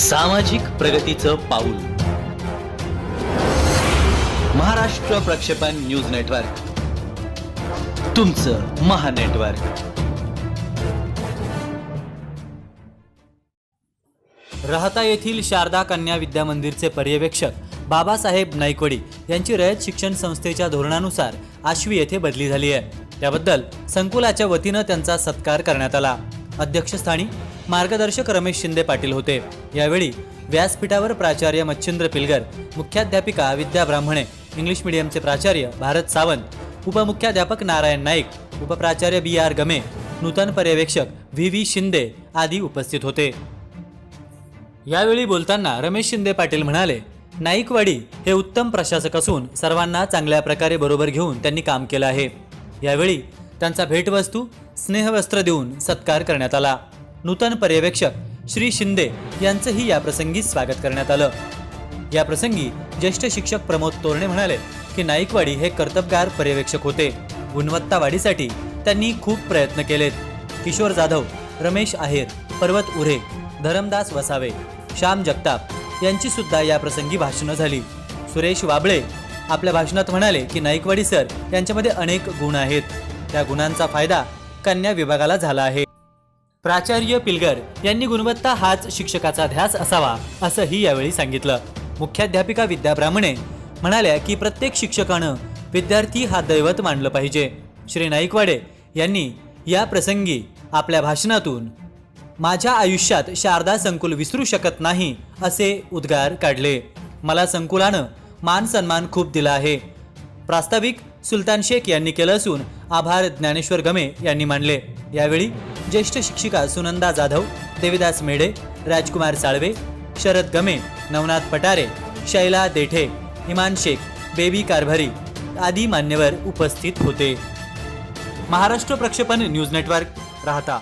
सामाजिक प्रगतीचं पाऊल. महाराष्ट्र प्रक्षेपण न्यूज नेटवर्क. तुमचं महानेटवर्क राहता येथील शारदा कन्या विद्या मंदिरचे पर्यवेक्षक बाबासाहेब नाईकवडी यांची रयत शिक्षण संस्थेच्या धोरणानुसार आश्वी येथे बदली झाली आहे. त्याबद्दल संकुलाच्या वतीनं त्यांचा सत्कार करण्यात आला. अध्यक्षस्थानी मार्गदर्शक रमेश शिंदे पाटील होते. यावेळी व्यासपीठावर प्राचार्य मच्छिंद्र पिलगर मुख्याध्यापिका विद्या ब्राह्मणे इंग्लिश मीडियमचे प्राचार्य भारत सावंत उपमुख्याध्यापक नारायण नाईक उपप्राचार्य बी आर गमे नूतन पर्यवेक्षक व्ही व्ही शिंदे आदी उपस्थित होते. यावेळी बोलताना रमेश शिंदे पाटील म्हणाले नाईकवाडी हे उत्तम प्रशासक असून सर्वांना चांगल्या प्रकारे बरोबर घेऊन त्यांनी काम केलं आहे. यावेळी त्यांचा भेटवस्तू स्नेहवस्त्र देऊन सत्कार करण्यात आला. नूतन पर्यवेक्षक श्री शिंदे यांचंही याप्रसंगी स्वागत करण्यात आलं. या प्रसंगी ज्येष्ठ शिक्षक प्रमोद तोरणे म्हणाले की नाईकवाडी हे कर्तबगार पर्यवेक्षक होते. गुणवत्ता वाढीसाठी त्यांनी खूप प्रयत्न केलेत. किशोर जाधव रमेश आहेर पर्वत उरे धरमदास वसावे श्याम जगताप यांची सुद्धा या प्रसंगी भाषणं झाली. सुरेश वाबळे आपल्या भाषणात म्हणाले की नाईकवाडी सर यांच्यामध्ये अनेक गुण आहेत. त्या गुणांचा फायदा कन्या विभागाला झाला आहे. प्राचार्य पिलगर यांनी गुणवत्ता हाच शिक्षकाचा ध्यास असावा असंही यावेळी सांगितलं. मुख्याध्यापिका विद्या ब्राह्मणे म्हणाल्या की प्रत्येक शिक्षकानं विद्यार्थी हा दैवत मानलं पाहिजे. श्री नाईकवाडे यांनी या प्रसंगी आपल्या भाषणातून माझ्या आयुष्यात शारदा संकुल विसरू शकत नाही असे उद्गार काढले. मला संकुलानं मान सन्मान खूप दिला आहे. प्रास्ताविक सुलतान शेख यांनी केलं असून आभार ज्ञानेश्वर गमे यांनी मानले. यावेळी ज्येष्ठ शिक्षिका सुनंदा जाधव देविदास मेढे राजकुमार साळवे शरद गमे नवनाथ पटारे शैला देठे इमान शेख बेबी कारभारी आदी मान्यवर उपस्थित होते. महाराष्ट्र प्रक्षेपण न्यूज नेटवर्क राहता.